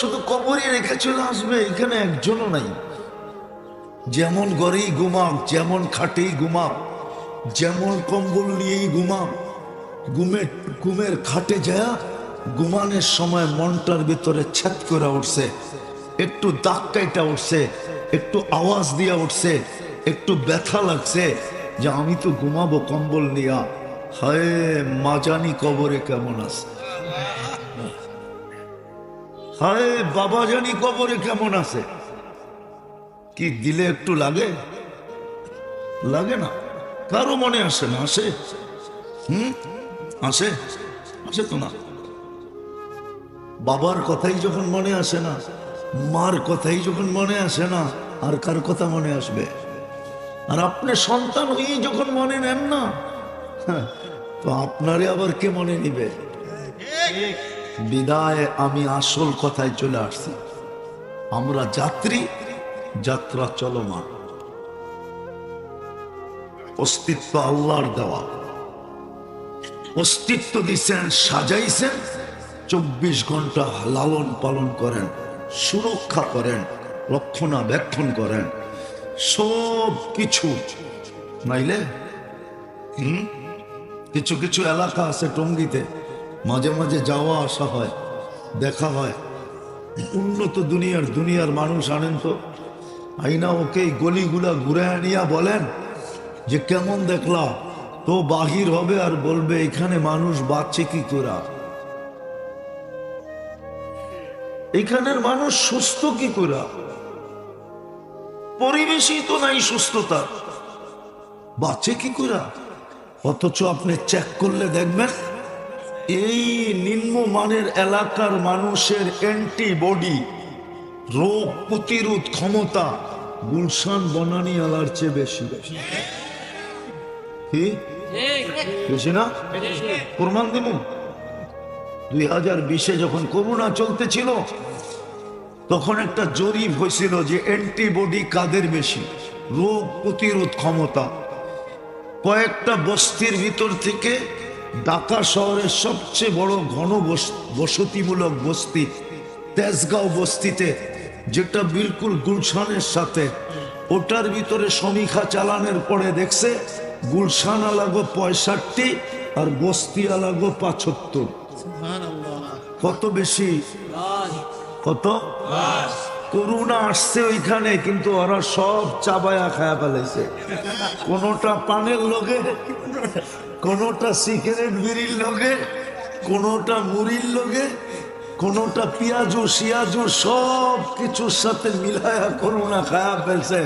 শুধু কবরই রেখে চলে আসবে, এখানে একজনও নাই। যেমন ঘুমাক, যেমন খাটেই যেমন কম্বল নিয়েই খাটে ঘুমানোর সময় মনটার ভিতরে ছেদ করে উঠছে, একটু দাগ কাইটা উঠছে, একটু আওয়াজ দিয়া উঠছে, একটু ব্যথা লাগছে যে আমি তো ঘুমাবো কম্বল নিয়া। হায়, মাজানি কবরে কেমন আছে? হায় বাবা জানি কবরে কেমন আছে। কি দিলে একটু লাগে? লাগে না। কারও মনে আসে না আসে। হুম? আসে? আসে তো না। বাবার কথাই যখন মনে আসে না মার কথাই যখন মনে আসে না আর কার কথা মনে আসবে? আর আপনি সন্তান হয়ে যখন মনে নেন না হ্যাঁ, তো আপনারে আবার কে মনে নিবে? বিদায় আমি আসল কথায় চলে আসছি। আমরা যাত্রী, যাত্রা চলমান। অস্তিত্ব আল্লাহর দেওয়া। অস্তিত্ব দিচ্ছেন সাজাইছেন, চব্বিশ ঘণ্টা লালন পালন করেন, সুরক্ষা করেন, রক্ষণাবেক্ষণ করেন। সব কিছু। নাইলে কিছু কিছু এলাকা আছে টঙ্গিতে। মাঝে মাঝে যাওয়া আসা হয়, দেখা হয়। উন্নত দুনিয়ার দুনিয়ার মানুষ আনেন তো। আইনা ওকে গলিগুলা ঘুরে আনিয়া বলেন যে, কেমন দেখলা? তো বাহির হবে আর বলবে, এখানে মানুষ বাঁচছে কি করা? এখানের মানুষ সুস্থ কি করা? পরিবেশই তো নাই সুস্থতা বাঁচে কি করা? অথচ আপনি চেক করলে দেখবেন এই নিম্নমানের এলাকার মানুষের অ্যান্টিবডি, রোগ প্রতিরোধ ক্ষমতা গুলশান বনানি আলার চেয়ে বেশি বেশি। বেশি না? প্রমাণ দিব দুই হাজার বিশে যখন করোনা চলতেছিল, তখন একটা জরিপ হয়েছিল যে অ্যান্টিবডি কাদের বেশি? রোগ প্রতিরোধ ক্ষমতা। কয়েকটা বস্তির ভিতর থেকে ঢাকা শহরের সবচেয়ে বড় ঘন বস- বসতিমূলক বস্তি, তেজগাঁও বস্তিতে, যেটা বিলকুল গুলশানের সাথে। ওটার ভিতরে সমীক্ষা চালানোর পরে দেখছে, গুলশান আলাগো পঁয়ষট্টি আর বস্তি আলাগো পাঁচাত্তর। কত বেশি? কত? করুণা আসছে ওইখানে, কিন্তু ওরা সব চাবায়া খায়া ফেলেছে। কোনোটা পানের লগে? কোনোটা সিগারেট বিড়ির লোকে কোনোটা মুড়ির লগে, কোনোটা পিয়াজু শিয়াজু সব কিছুর সাথে মিলায়া করুণা খায়া ফেলছে।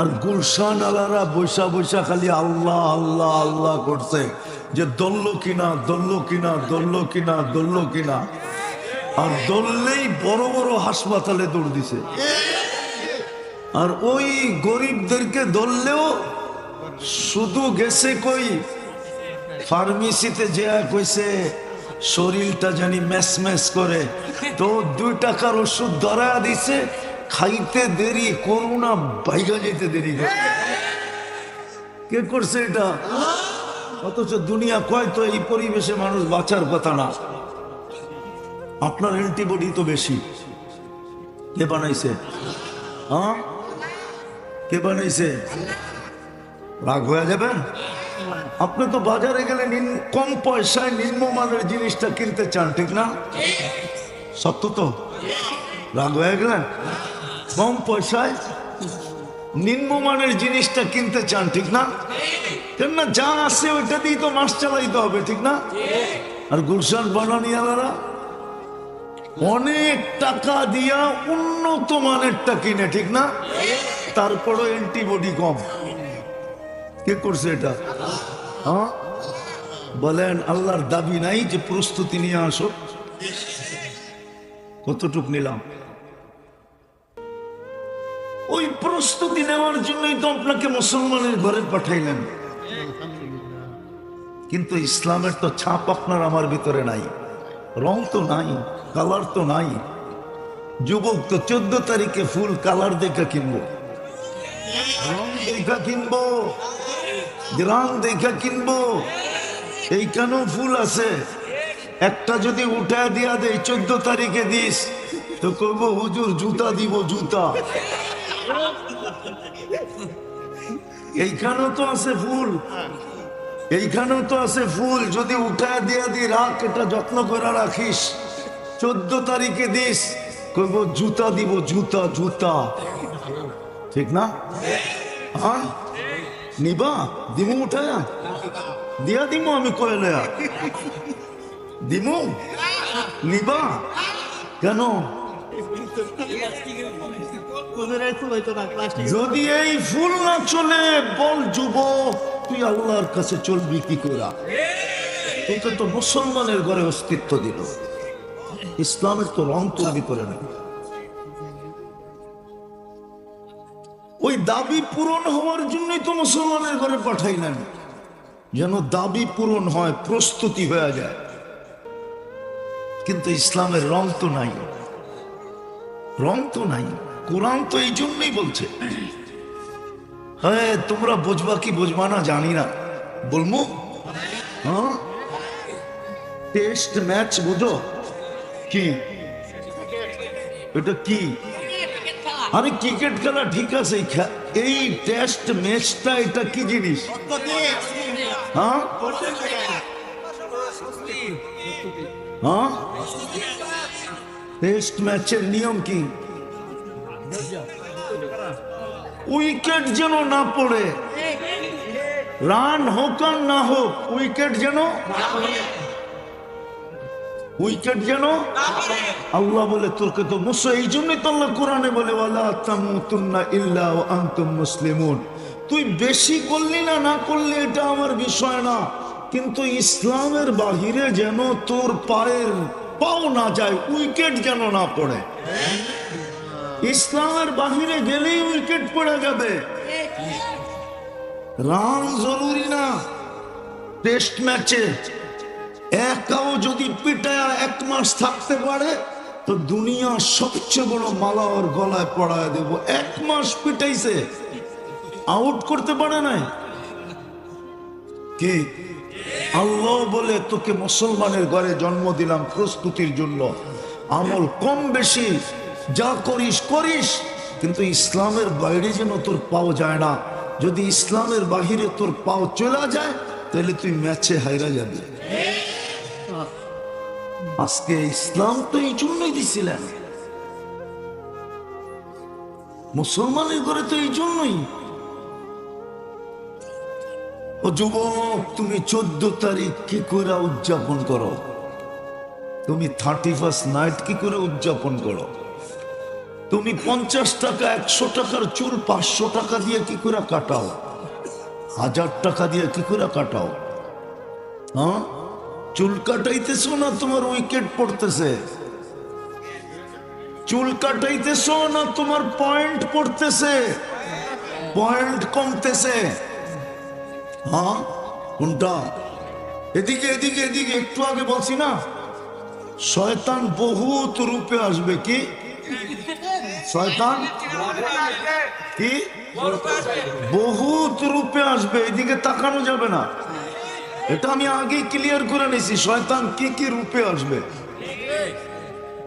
আর গুলশান আলারা বৈশা বৈশা খালি আল্লাহ আল্লাহ আল্লাহ করছে। যে দলল কিনা দলল কিনা দলল কিনা দলল কিনা। আর দললেই বড় বড় হাসপাতালে দৌড় দিছে। আর ওই গরিবদেরকে ধরলেও শুধু গেছে কই? ফার্মেসিতে যে কইছে, শরীরটা জানি ম্যাস ম্যাস করে। তো দুই টাকার ওষুধ ধরা দিছে, খাইতে দেরি, করুণা বাইগা যেতে দেরি। কে করছে এটা? অথচ দুনিয়া কয় তো, এই পরিবেশে মানুষ বাঁচার কথা না। আপনার অ্যান্টিবডি তো বেশি। কে বানাইছে? হ্যাঁ? কে বানাইছে? রাগ হয়ে যাবেন? আপনি তো বাজারে গেলে কম পয়সায় নিম্নমানের জিনিসটা কিনতে চান, ঠিক না? সত্য তো? রাগ হয়ে গেলেন কম পয়সায় নিম্নমানের জিনিসটা কিনতে চান, ঠিক না? কেননা যা আছে ওইটা দিয়ে তো মাস চালাইতে হবে, ঠিক না? আর গুলশান বানানিয়ালারা অনেক টাকা দিয়া উন্নত মানেরটা কিনে, ঠিক না? তারপরও অ্যান্টিবডি কম। কে করছে এটা? হ্যাঁ? বলেন, আল্লাহর দাবি নাই যে প্রস্তুতি নিয়ে আসো। কতটুক নিলাম? ওই প্রস্তুতি নেওয়ার জন্যই তো আপনাকে মুসলমানের ঘরে পাঠাইলেন। কিন্তু ইসলামের তো ছাপ আপনার আমার ভিতরে নাই। রং তো নাই, কালার তো নাই। যুবক তো চোদ্দ তারিখে ফুল কালার দেখা কিনবো। রং দেখা কিনবো। গ্রাম দেখা কিনবো। এই কেন ফুল আছে। একটা যদি উঠা দিয়া দেয়, চোদ্দ তারিখে দিস। তো করব হুজুর, জুতা দিব, জুতা। এইখানেও তো আছে ফুল। এইখানেও তো আছে ফুল। যদি উঠা দিয়া দি রাখ, এটা যত্ন করে রাখিস। চোদ্দ তারিখে দিস। কইব, জুতা দিব, জুতা জুতা। ঠিক না? হ্যাঁ নিবা, দিমু উঠায়া। দিয়া দিমু আমি কয়লা দিমু, নিবা। কেন? যদি এই ফুল না চলে, বল যুব, তুই আল্লাহর কাছে চলবি কি করা এটা তো মুসলমানের ঘরে অস্তিত্ব দিল। ইসলামের তো রং তৈরি করে নেই। ওই দাবি পূরণ হওয়ার জন্যই তো মুসলমানের ঘরে পাঠাইলেন। যেন দাবি পূরণ হয়, প্রস্তুতি হয়ে যায়। কিন্তু ইসলামের রং তো নাই। রং তো নাই। কোরআন তো এই জন্যই বলছে। হ্যাঁ তোমরা বুঝবা কি বুঝবা না জানি না। বলব হ্যাঁ? টেস্ট ম্যাচ বুঝো। কি? এটা কি? আরে ক্রিকেট খেলা ঠিক আছে এই টেস্ট ম্যাচটা এটা কি জিনিস? হ্যাঁ? হ্যাঁ? টেস্ট ম্যাচের নিয়ম কি? উইকেট যেন না পড়ে। রান হোক আর না হোক উইকেট যেন উইকেট যেন আল্লাহ বলে, তোরকে তো মুসো, এই জন্যই তো আল্লাহ কোরআনে বলে, ওয়ালা ইল্লা আনতুম মুসলিমুন। তুই বেশি করলি না না করলি, এটা আমার বিষয় না। কিন্তু ইসলামের বাহিরে যেন তোর পায়ের পাও না যায়, উইকেট যেন না পড়ে। ইসলামের বাহিরে গেলেই উইকেট পড়ে যাবে। রান জরুরি না, টেস্ট ম্যাচে একাও যদি পিটায় এক মাস থাকতে পারে, তো দুনিয়া সবচেয়ে বড় মালা ওর গলায় পড়ায় দেব। এক মাস পিটাইছে আউট করতে পারে নাই? কি? আল্লাহ বলে, তোকে মুসলমানের ঘরে জন্ম দিলাম প্রস্তুতির জন্য। আমল কম বেশি, যা করিস করিস। কিন্তু ইসলামের বাইরে যেন তোর পাও যায় না। যদি ইসলামের বাহিরে তোর পাও চলে যায়, তাহলে তুই ম্যাচে হাইরা যাবি। আজকে ইসলাম তো এই জন্যই দিছিলেন। মুসলমানের ঘরে তো এই জন্যই। ও যুবক, তুমি চোদ্দ তারিখ কি করে উদযাপন করো? তুমি থার্টি ফার্স্ট নাইট কি করে উদযাপন করো? তুমি পঞ্চাশ টাকা, একশো টাকার চুল পাঁচশো টাকা দিয়ে কি করে কাটাও? হাজার টাকা দিয়ে কি করে কাটাও? হ্যাঁ? চুল কাটাইতেছো না তোমার উইকেট পড়তেছে? চুল কাটাইতেছো না তোমার পয়েন্ট পড়তেছে? পয়েন্ট কমতেছে। হ্যাঁ? কোনটা? এদিকে এদিকে এদিকে, একটু আগে বলছি না? শয়তান বহুত রূপে আসবে, কি? শয়তান? কি? বহুত রূপে আসবে, এদিকে তাকানো যাবে না। এটা আমি আগেই ক্লিয়ার করে নিছি শয়তান কি কি রূপে আসবে?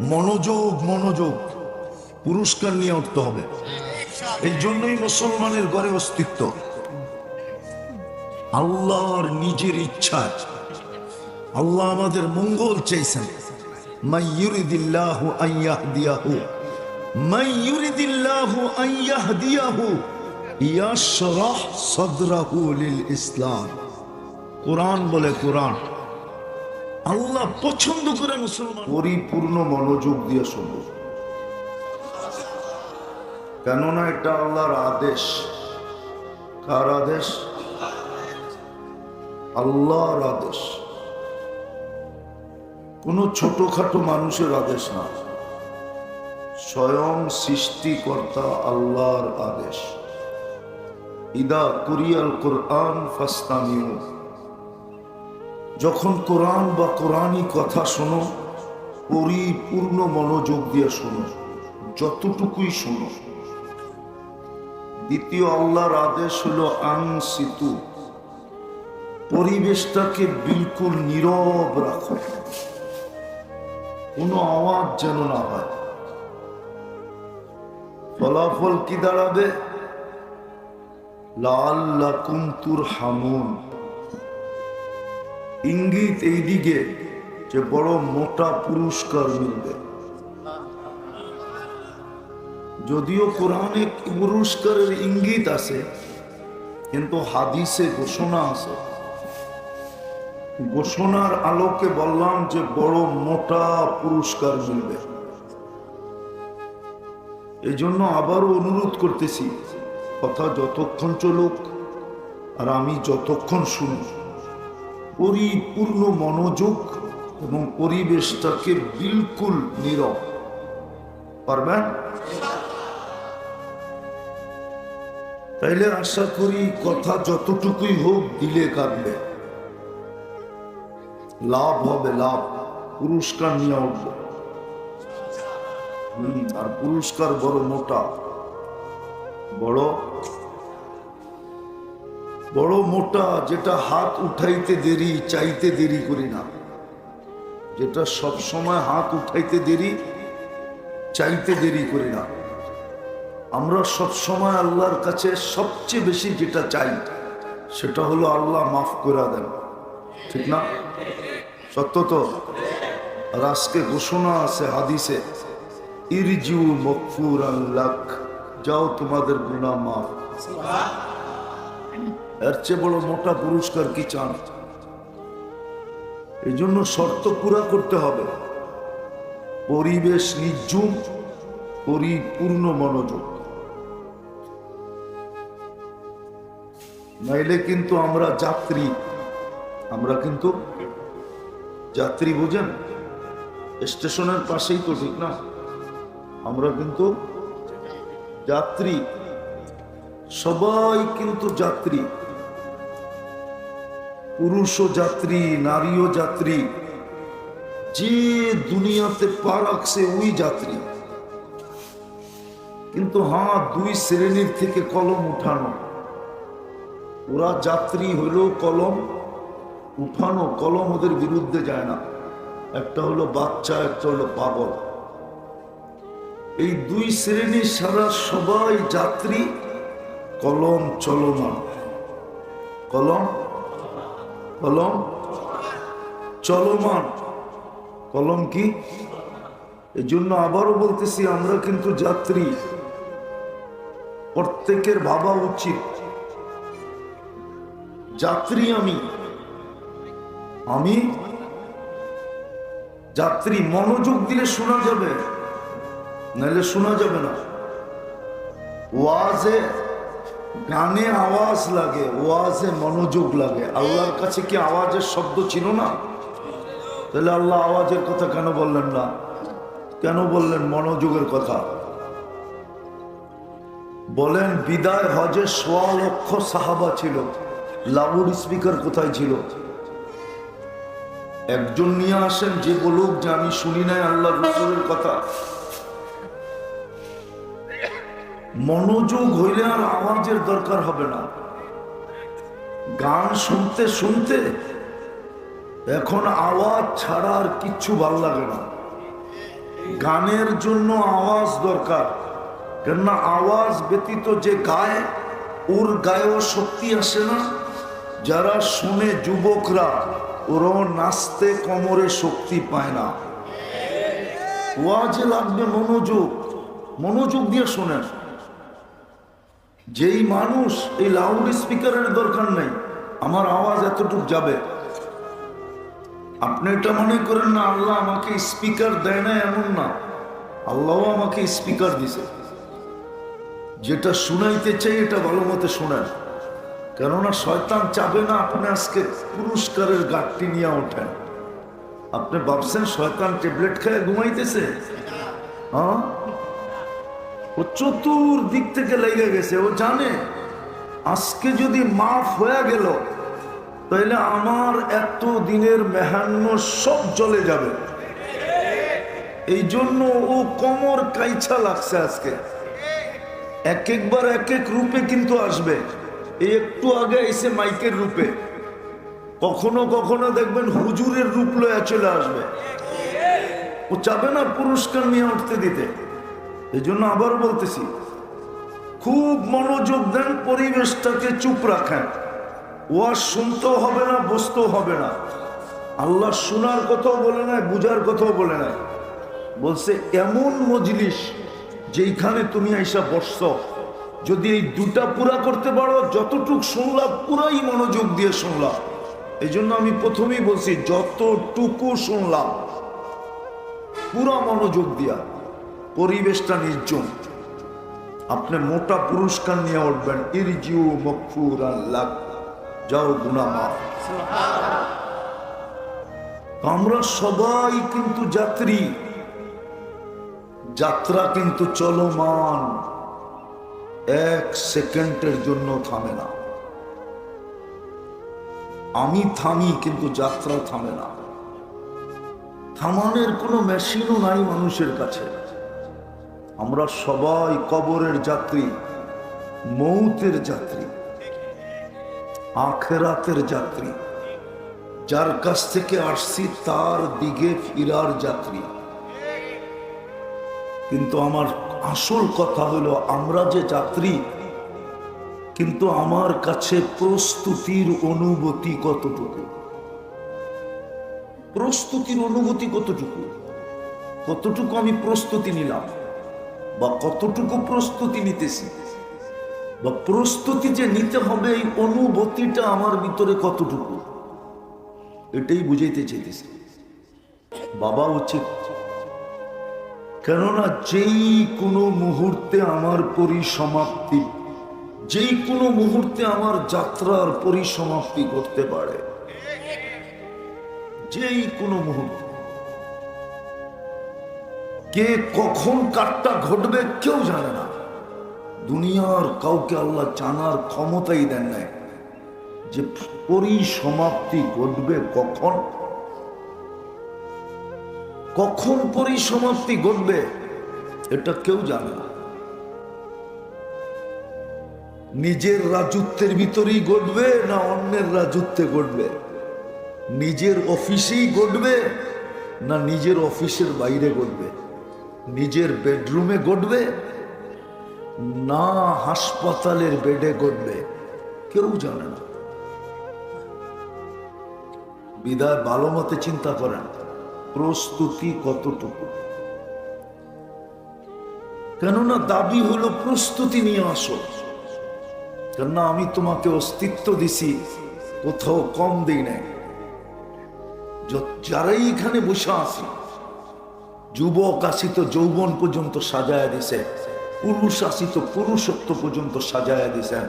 মনোযোগ মনোযোগ। পুরস্কার নিয়ে উঠতে হবে। এই জন্যই মুসলমানের ঘরে অস্তিত্ব। আল্লাহর নিজের ইচ্ছা। আল্লাহ আমাদের মঙ্গল চাইছেন। ইসলাম। কোরআন বলে কোরআন। আল্লাহ পছন্দ করে মুসলমান। পরিপূর্ণ মনোযোগ দিয়ে শুনব। কেননা এটা আল্লাহর আদেশ। কার আদেশ? আল্লাহর আদেশ। কোন ছোটখাটো মানুষের আদেশ না। স্বয়ং সৃষ্টিকর্তা আল্লাহর আদেশ। ইদা কুরিয়াল কোরআন ফাস্তামিউ। যখন কোরআন বা কোরআনই কথা শোনো, পরিপূর্ণ মনোযোগ দিয়ে শোনো, যতটুকুই শোনো। দ্বিতীয় আল্লাহর আদেশ হলো আং সিতু পরিবেশটাকে বিলকুল নীরব রাখো। কোনো আওয়াজ যেন না হয়। ফলাফল কি দাঁড়াবে? লাল লাকুমতুর হামুন ইঙ্গিত এইদিকে যে বড় মোটা পুরস্কার মিলবে। যদিও কোরআনে পুরস্কারের ইঙ্গিত আছে, কিন্তু হাদিসে ঘোষণা আছে। ঘোষণার আলোকে বললাম যে বড় মোটা পুরস্কার মিলবে। এই জন্য আবারও অনুরোধ করতেছি, কথা যতক্ষণ চলুক আর আমি যতক্ষণ শুনি পরিপূর্ণ মনোযোগ এবং পরিবেশটাকে বিলকুল নীরব। পারবেন? তাইলে আশা করি কথা যতটুকুই হোক দিলে কাঁদবে লাভ হবে, লাভ। পুরস্কার নিয়ে উঠবে। আর পুরস্কার বড় মোটা। বড়? বড় মোটা, যেটা হাত উঠাইতে দেরি, চাইতে দেরি করি না। যেটা সব সময় হাত উঠাইতে দেরি, চাইতে দেরি করি না। আমরা সব সময় আল্লাহর কাছে সবচেয়ে বেশি যেটা চাই, সেটা হলো আল্লাহ মাফ করে দেন। ঠিক না? সত্য তো? আর আজকে ঘোষণা আছে হাদিসে ইরজু মকফুর আল্লাহ যাও তোমাদের গুণা মাফ। এর চেয়ে বড় মোটা পুরস্কার কি চান? এই জন্য শর্ত পুরা করতে হবে। পরিবেশ নির্জুম পরিপূর্ণ মনোযোগ। নাইলে কিন্তু আমরা যাত্রী, আমরা কিন্তু যাত্রী বুঝেন? স্টেশনের পাশেই তো ঠিক না? আমরা কিন্তু যাত্রী। সবাই কিন্তু যাত্রী। পুরুষও যাত্রী, নারীও যাত্রী। যে দুনিয়াতে পা রাখছে ওই যাত্রী। কিন্তু হ্যাঁ দুই শ্রেণির থেকে কলম উঠানো। ওরা যাত্রী হইলেও কলম, উঠানো কলম ওদের বিরুদ্ধে যায় না। একটা হলো বাচ্চা, একটা হলো পাগল। এই দুই শ্রেণির সারা সবাই যাত্রী, কলম চলমান। কলম কলম? চলমান কলম কি? এই জন্য আবারও বলতেছি, আমরা কিন্তু যাত্রী। প্রত্যেকের ভাবা উচিত। যাত্রী আমি। আমি? যাত্রী, মনোযোগ দিলে শোনা যাবে। নাহলে শোনা যাবে না। ওয়াজে গানে আওয়াজ লাগে, ওয়াজে মনোযোগ লাগে। আল্লাহর কাছে কি আওয়াজের শব্দ ছিল না? তাহলে আল্লাহ আওয়াজের কথা কেন বললেন না? কেন বললেন মনোযোগের কথা? বলেন, বিদায় হজে সোয়া লক্ষ সাহাবা ছিল। লাউড স্পিকার কোথায় ছিল? একজন নিয়ে আসেন, যে বলুক যে আমি শুনি নাই আল্লাহ রসুলের কথা। মনোযোগ হইলে আর আওয়াজের দরকার হবে না। গান শুনতে শুনতে এখন আওয়াজ ছাড়া আর কিচ্ছু ভালো লাগে না। গানের জন্য আওয়াজ দরকার, কেননা আওয়াজ ব্যতীত যে গায়, ওর গায়েও শক্তি আসে না। যারা শুনে যুবকরা, ওরাও নাচতে কোমরে শক্তি পায় না। ওয়াজে লাগবে মনোযোগ মনোযোগ দিয়ে শোনেন। যেই মানুষ এই লাউড স্পিকারের দরকার নেই, আমার আওয়াজ এতটুক যাবে। আপনি এটা মনে করেন না, আল্লাহ আমাকে স্পিকার দেয় না এমন না। আল্লাহ আমাকে স্পিকার দিছে। যেটা শুনাইতে চাই, এটা ভালো মতে শোনেন। কেননা শয়তান চাবে না আপনি আজকে পুরস্কারের গাঠটি নিয়ে ওঠেন। আপনি ভাবছেন শয়তান ট্যাবলেট খেয়ে ঘুমাইতেছে? হ্যাঁ? চতুর দিক থেকে লেগে গেছে, ও জানে। আজকে যদি মাফ হয়ে গেল তাহলে আমার এত দিনের মেহান্ন সব চলে যাবে। এই জন্য ও কমর কাইছা লাগছে আজকে। এক একবার এক এক রূপে কিন্তু আসবে। এই একটু আগে এসে মাইকের রূপে। কখনো কখনো দেখবেন হুজুরের রূপ লয়ে চলে আসবে। ও চাবে না পুরস্কার নিয়ে উঠতে দিতে। এই জন্য আবার বলতেছি, খুব মনোযোগ দেন পরিবেশটাকে চুপ রাখেন। ওয়াজ শুনতেও হবে না, বসতেও হবে না। আল্লাহ শোনার কথাও বলে নাই, বুঝার কথাও বলে নাই। বলছে, এমন মজলিস যেইখানে তুমি আইসা বসছ, যদি এই দুটা পুরা করতে পারো, যতটুক শুনলাম, পুরাই মনোযোগ দিয়ে শুনলাম। এই জন্য আমি প্রথমেই বলছি, যতটুকু শুনলাম, পুরা মনোযোগ দিয়া। পরিবেশটা নির্জন। আপনি মোটা পুরস্কার নিয়ে উঠবেন, ইরজিউ মকফুর আল্লাহ যাও গুনা মাফ। আমরা সবাই কিন্তু যাত্রী। যাত্রা কিন্তু চলমান। এক সেকেন্ডের জন্য থামে না। আমি থামি, কিন্তু যাত্রা থামে না। থামানোর কোনো মেশিনও নাই মানুষের কাছে। আমরা সবাই কবরের যাত্রী, মৌতের যাত্রী, আখেরাতের যাত্রী। যার কাছ থেকে আসছি, তার দিকে ফিরার যাত্রী। কিন্তু আমার আসল কথা হলো, আমরা যে যাত্রী, কিন্তু আমার কাছে প্রস্তুতির অনুভূতি কতটুকু? প্রস্তুতির অনুভূতি কতটুকু? কতটুকু আমি প্রস্তুতি নিলাম? বা কতটুকু প্রস্তুতি নিতেছি? বা প্রস্তুতি যে নিতে হবে, এই অনুভূতিটা আমার ভিতরে কতটুকু? এটাই বুঝাইতে চাইতেছি। বাবা উচিত কেননা যেই কোনো মুহূর্তে আমার পরিসমাপ্তি, যেই কোনো মুহূর্তে আমার যাত্রার পরিসমাপ্তি করতে পারে, যেই কোনো মুহূর্তে। কে কখন কাটটা ঘটবে কেউ জানে না। দুনিয়ার কাউকে আল্লাহ জানার ক্ষমতাই দেন নাই। যে পরিসমাপ্তি ঘটবে কখন? কখন পরিসমাপ্তি ঘটবে এটা কেউ জানে না। নিজের রাজত্বের ভিতরেই ঘটবে না অন্যের রাজত্বে ঘটবে? নিজের অফিসেই ঘটবে না নিজের অফিসের বাইরে ঘটবে? নিজের বেডরুমে ঘটবে না হাসপাতালের বেডে ঘটবে কেউ জানে না। বিদায় ভালো মতে চিন্তা করেন, প্রস্তুতি কতটুকু? কেননা দাবি হলো প্রস্তুতি নিয়ে আসো। কেননা আমি তোমাকে অস্তিত্ব দিছি, কোথাও কম দিই নাই। যারাই এখানে বসে আছি যুবক আসি তো যৌবন পর্যন্ত সাজায় দিছে পুরুষ আসি তো পুরুষত্ব পর্যন্ত সাজায় দিছেন,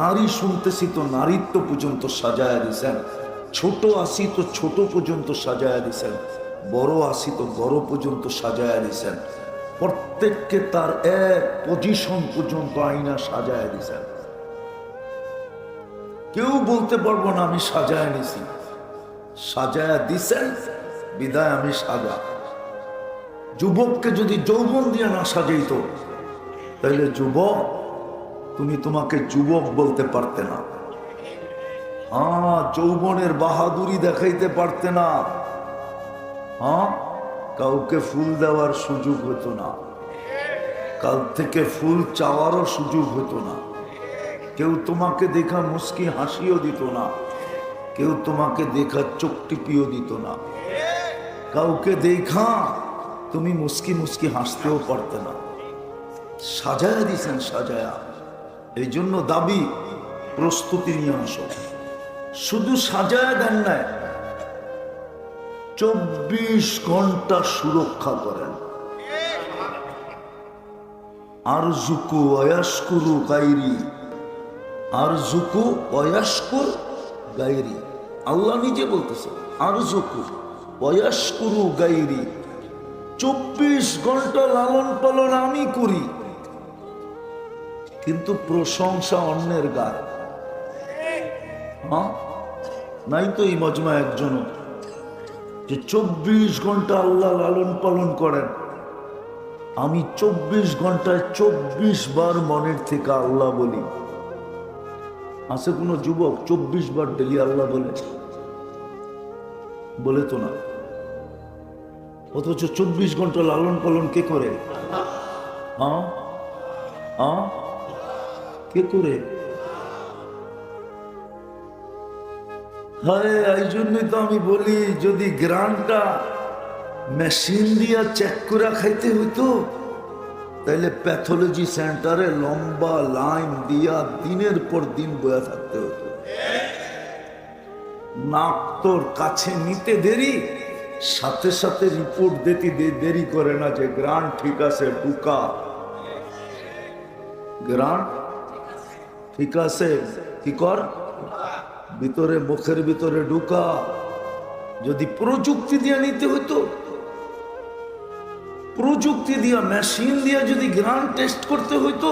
নারী শুনতেছি তো নারীত্ব পর্যন্ত সাজায় দিছেন, ছোট আসি তো ছোট পর্যন্ত সাজায় দিছেন, বড় আসি তো বড় পর্যন্ত সাজায় দিছেন, প্রত্যেককে তার এক পজিশন পর্যন্ত আইনা সাজায় দিছেন। কেউ বলতে পারব না আমি সাজায় নিছি। সাজায়া দিছেন, বিদায় আমি সাজা। যুবককে যদি যৌবন দিয়ে না সাজাইতো তাহলে যুবক, তুমি তোমাকে যুবক বলতে পারতে না। হ্যাঁ যৌবনের বাহাদুরি দেখাইতে পারতে না। হ্যাঁ কাউকে ফুল দেওয়ার সুযোগ হতো না। কাল থেকে ফুল চাওয়ারও সুযোগ হতো না। কেউ তোমাকে দেখা মুস্কি হাসিও দিত না। কেউ তোমাকে দেখা চোখ টিপিও দিত না। কাউকে দেখা তুমি মুস্কি মুস্কি হাসতেও পারতে না। সাজায়া দিছেন সাজায়া। এই জন্য দাবি, প্রস্তুতি নিয়ে আসো। শুধু সাজায়া দেন নাই, চব্বিশ ঘণ্টা সুরক্ষা করেন। আর জুকু অয়াস্কুরু গাইরি। আর জুকু অয়াস্কুর গাইরি। আল্লাহ নিজে বলতেছে, আর জুকু অয়াস্কুরু গাইরি। চব্বিশ ঘণ্টা লালন পালন আমি করি। কিন্তু প্রশংসা অন্যের গায়ে। হ্যাঁ? নাই তো এই মজমা একজনও। যে চব্বিশ ঘণ্টা আল্লাহ লালন পালন করেন। আমি চব্বিশ ঘন্টায় চব্বিশ বার মনের থেকে আল্লাহ বলি। আছে কোনো যুবক চব্বিশ বার ডেলি আল্লাহ বলে? বলে তো না। অথচ চব্বিশ ঘণ্টা লালন পালন কে করে? কে করে? হ্যাঁ এই জন্যই তো আমি বলি, যদি গ্রানটা মেশিন দিয়া চেক করে খাইতে হইতো তাহলে প্যাথোলজি সেন্টারে লম্বা লাইন দিয়া দিনের পর দিন বয়া থাকতে হতো। নাক তোর কাছে নিতে দেরি সাথে সাথে রিপোর্ট দিতে দেরি করে না যে গ্রান্ট ঠিক আছে, ঢুকা। গ্রান ঠিক আছে, কি কর? ভিতরে, মুখের ভিতরে ঢুকা। যদি প্রযুক্তি দিয়ে নিতে হতো প্রযুক্তি দিয়া মেশিন দিয়া যদি গ্রান টেস্ট করতে হইতো,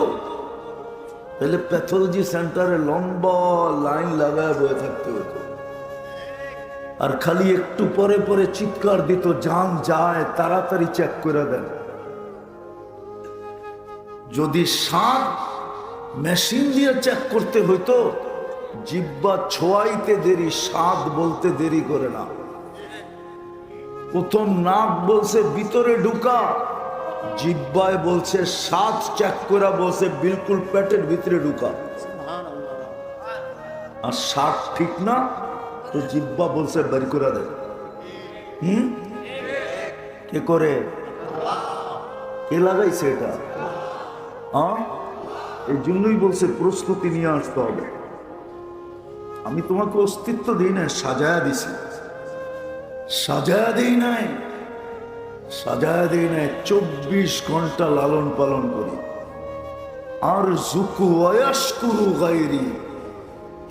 তাহলে প্যাথোলজি সেন্টারে লম্বা লাইন লাগায় বয়ে থাকতে হতো আর খালি একটু পরে পরে চিৎকার দিত যান যায়, তাড়াতাড়ি চেক করে দেন। যদি সাপ মেশিন দিয়ে চেক করতে হইতো, জিব্বা ছোয়াইতে দেরি স্বাদ বলতে দেরি করে না। প্রথম নাক বলছে, ভিতরে ঢুকা। জিব্বায় বলছে স্বাদ চেক করা, বলছে, বিলকুল পেটের ভিতরে ঢুকা। আর স্বাদ ঠিক না তো জিব্বা বলছে, বের করে দে। হুম? কে করে? কে লাগাইছে এটা? এই জন্যই বলছে, প্রস্তুতি নিয়ে আসতে হবে। আমি তোমাকে অস্তিত্ব দিই না সাজায়া দিছি। সাজায়া দিই নাই, সাজায়া দিই নাই, চব্বিশ ঘণ্টা লালন পালন করি। আর জুকু অয়াসকুরু গাইরি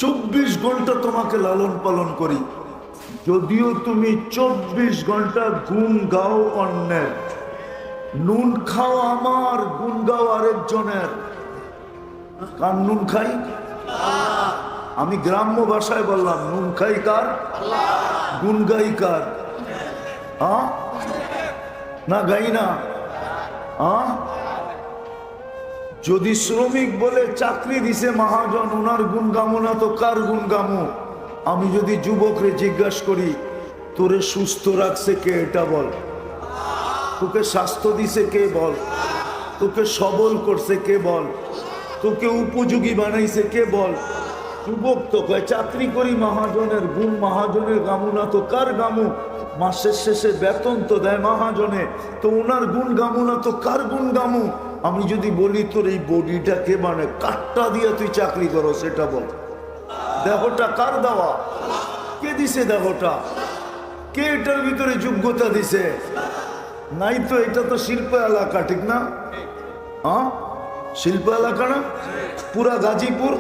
চব্বিশ ঘণ্টা তোমাকে লালন পালন করি। যদিও তুমি চব্বিশ ঘণ্টা গুণ গাও অন্যের, নুন খাও আমার, গুণ গাও আরেকজনের। কার নুন খাই? আমি গ্রাম্য ভাষায় বললাম, নুন খাই কার? গুণ গাই কার? না গাই না? হ্যাঁ যদি শ্রমিক বলে চাকরি দিছে মহাজন ওনার গুণ তো কার গুণ আমি যদি যুবকরে জিজ্ঞাসা করি, তোরে সুস্থ রাখছে কে এটা বল? তোকে স্বাস্থ্য দিছে কে বল? তোকে সবল করছে কে বল? তোকে উপযোগী বানাইছে কে বল? যুবক তো কয়, চাকরি করি মহাজনের গুণ, মহাজনের গামু না তো কার গামু? মাসের শেষে বেতন তো দেয় মহাজনে, তো ওনার গুণ গামু না তো কার গুণ গামু আমি যদি বলি, তোর এই বডিটাকে মানে কাটটা দিয়ে তুই চাকরি করো, সেটা বল। দেহটা কার দেওয়া? কে দিছে দেহটা? কে এটার ভিতরে যোগ্যতা দিছে? নাই তো, এটা তো শিল্প এলাকা, ঠিক না? হ্যাঁ শিল্প এলাকা না? পুরা গাজীপুর?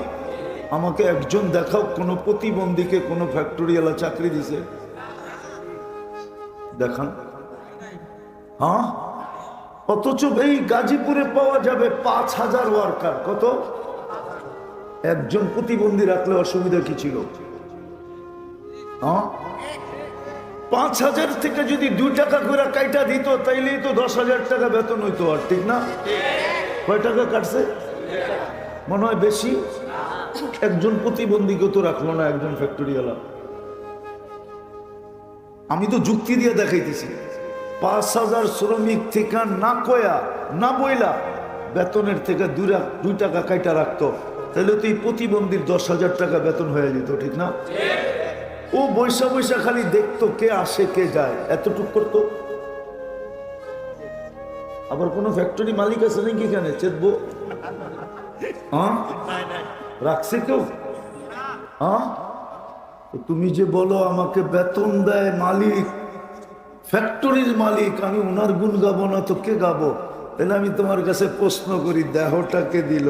আমাকে একজন দেখাও, কোনো প্রতিবন্ধীকে কোনো ফ্যাক্টরিওয়ালা চাকরি দিছে। দেখান। হ্যাঁ অথচ এই গাজীপুরে পাওয়া যাবে পাঁচ হাজার ওয়ার্কার। কত? একজন প্রতিবন্ধী রাখলে অসুবিধা কি ছিল? পাঁচ হাজার থেকে যদি দুই টাকা করে কাইটা দিত, তাইলেই তো দশ হাজার টাকা বেতন হইতো আর, ঠিক না? কয় টাকা কাটছে? মনে হয় বেশি? একজন প্রতিবন্ধীকে তো রাখল না একজন ফ্যাক্টরিওয়ালা আমি তো যুক্তি দিয়ে দেখাইতেছি। পাঁচ হাজার শ্রমিক থেকে না কয়া, না বইলা বেতনের থেকে দুইটা দুই টাকা কাইটা রাখতো। তাহলে তো এই প্রতিবন্ধীর দশ হাজার টাকা বেতন হয়ে যেত, ঠিক না? ও বৈশা বৈশা খালি দেখতো কে আসে, কে যায়, এতটুক করতো। আবার কোনো ফ্যাক্টরি মালিক আছে নাকি এখানে? চেতবো? রাখছে কেউ? হ্যাঁ তুমি যে বলো আমাকে বেতন দেয় মালিক ফ্যাক্টরির মালিক, আমি ওনার গুণ গাবো না তো কে গাবো। তাহলে আমি তোমার কাছে প্রশ্ন করি দেহটাকে দিল?